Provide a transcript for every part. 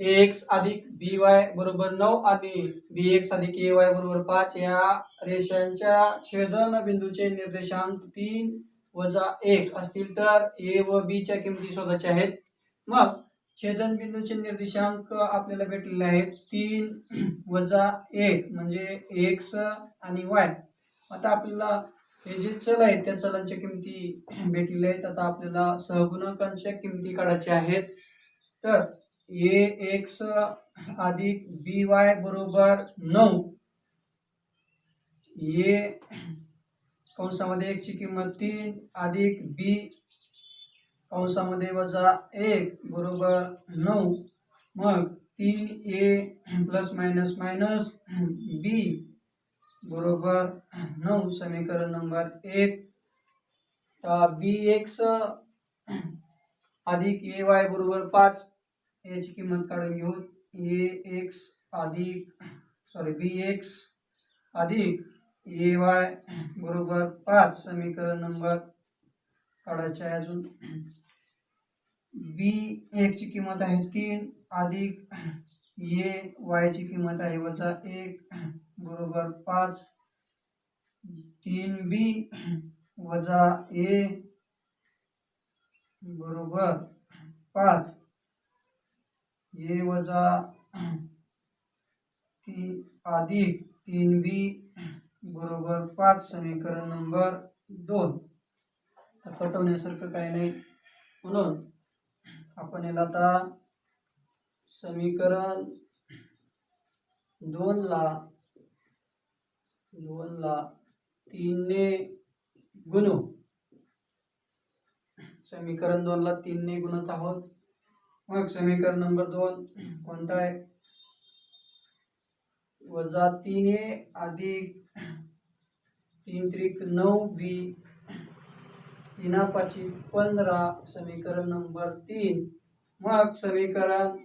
ए X अधिक बी Y बरोबर नऊ आणि बी एक्स अधिक ए वाय बरोबर पाच या रेषांच्या छेदन बिंदूचे निर्देशांक तीन वजा एक असतील तर ए व बीच्या किमती शोधायच्या आहेत. मग छेदन बिंदूचे निर्देशांक आपल्याला भेटलेले आहेत. तीन वजा एक म्हणजे एक्स आणि वाय. आता आपल्याला हे जे चल आहेत त्या चलांच्या किमती भेटलेल्या आहेत. आता आपल्याला सहगुणकांच्या किमती काढायच्या आहेत. तर ए एक्स अधिक बी वाय बरोबर नऊ. ए कंसामध्ये एक ची किंमत तीन अधिक बी कंसामध्ये वजा एक बरोबर नऊ. मग तीन A plus minus minus B बरोबर नऊ समीकरण नंबर एक. बी एक्स अधिक ए वाय बरोबर पाच. याची किंमत काढून घेऊ ए एक्स अधिक सॉरी बी एक्स अधिक ए वाय बरोबर पाच समीकरण नंबर काढायचे आहे अजून. बी एकची किंमत आहे तीन अधिक ए वायची किंमत आहे वजा एक बरोबर पाच. तीन बी वजा ए बरोबर पाच. ए वजा ती अधिक तीन बी बरोबर पाच समीकरण नंबर दोन. तर कटवण्यासारखं काही नाही. म्हणून आपण याला आता समीकरण दोनला दोनला तीनने गुणू. समीकरण दोनला तीनने गुणत आहोत. मग समीकरण नंबर दोन कोणता आहे? वजा तीन ए अधिक तीन त्रिक नऊ बी. तीना पंधरा समीकरण नंबर तीन. मग समीकरण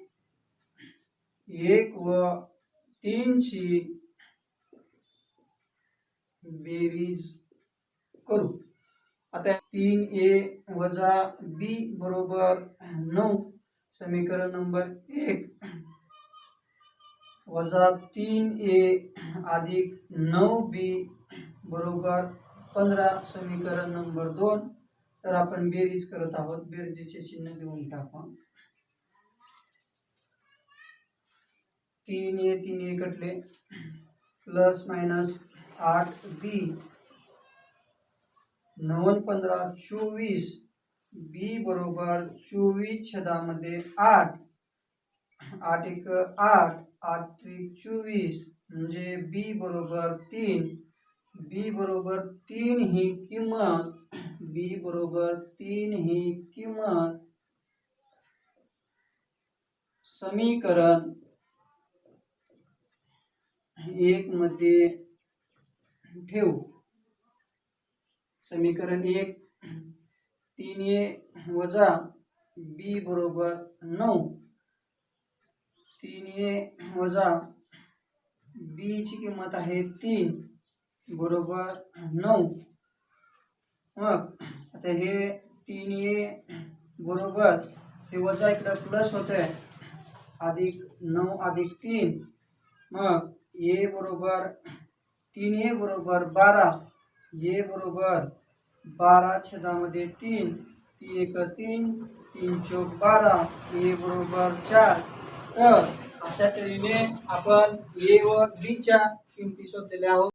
एक व तीनची बेरीज करू. आता तीन ए वजा बी बरोबर नऊ. समीकरण नंबर एक. वजा तीन ए अधिक नऊ बी बरोबर पंधरा समीकरण नंबर दोन. तर आपण बेरीज करत आहोत. बेरजेचे चिन्ह देऊन टाकू. तीन ए तीन ए कटले. प्लस मायनस आठ बी. नव्वद पंधरा चोवीस. बी बरोबर चोवीस छदामध्ये आठ. आठ एक आठ आठ त्रिक चोवीस म्हणजे बी बरोबर तीन. बी बरोबर तीन ही किंमत. बी बरोबर तीन ही किंमत. समीकरण एक मध्ये ठेवू. समीकरण एक. तीन ए वजा बी बरोबर नऊ. तीन ए वजा बीची किंमत आहे तीन बरोबर नऊ. मग आता हे तीन ए बरोबर हे वजा इकडं प्लस आहे अधिक नऊ अधिक तीन. मग ए बरोबर तीन ए बरोबर बारा. ए बरोबर बारा छेदामध्ये तीन ती एक तीन तीन चौक बारा ए बरोबर चार. तर अशा तऱ्हेने आपण ए व बी च्या किमती शोधलेल्या आहोत.